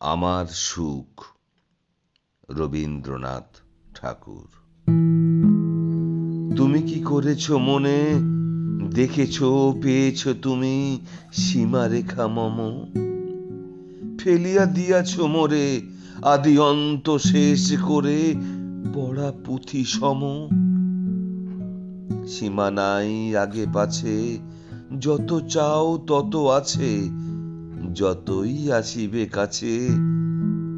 আমার সুখ, রবীন্দ্রনাথ ঠাকুর। তুমি কি করেছ মনে? দেখেছ, পেয়েছ তুমি সীমারেখা মম। ফেলিয়া দিয়াছ মোরে আদি অন্ত শেষ করে পড়া পুঁথি সম। সীমা নাই আগে পাছে, যত চাও তত আছে যতই আসিবে কাছে,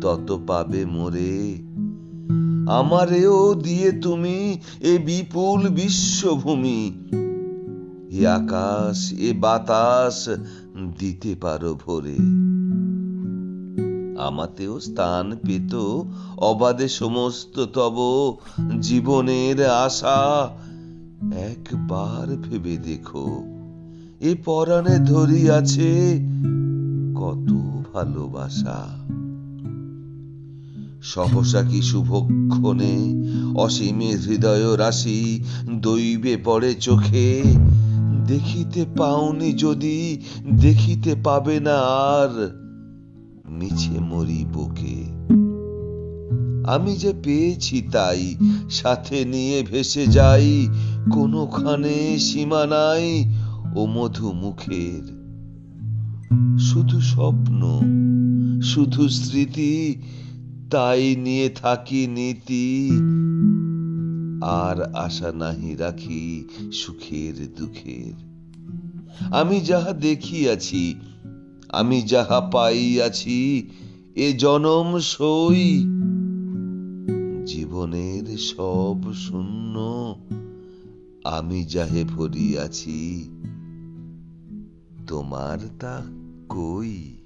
তত পাবে মোরে। আমারেও দিয়ে তুমি এ বিপুল বিশ্বভূমি। এ আকাশ, এ বাতাস দিতে পারো ভরে। আমাতেও স্থান পেত অবাধে সমস্ত তব। জীবনের আশা একবার ভেবে দেখো। এ পরাণে ধরি আছে কত ভালোবাসা। সহসা কি শুভক্ষণে অসীমে হৃদয় রাশি দৈবে পড়ে চোখে? দেখিতে পাওনি যদি, দেখিতে পাবে না আর। মিছে মরি বুকে। আমি যে পেয়েছি তাই, সাথে নিয়ে ভেসে যাই, কোনোখানে সীমা নাই ও মধু মুখের শুধু স্বপ্ন, শুধু স্মৃতি, তাই নিয়ে থাকি নীতি। আর আশা নাহি রাখি সুখের দুঃখের। আমি যাহা দেখিয়াছি, আমি যাহা পাইয়াছি, এ জনম সই। জীবনের সব শূন্য আমি যাহে ভরিয়াছি tomar ta coi.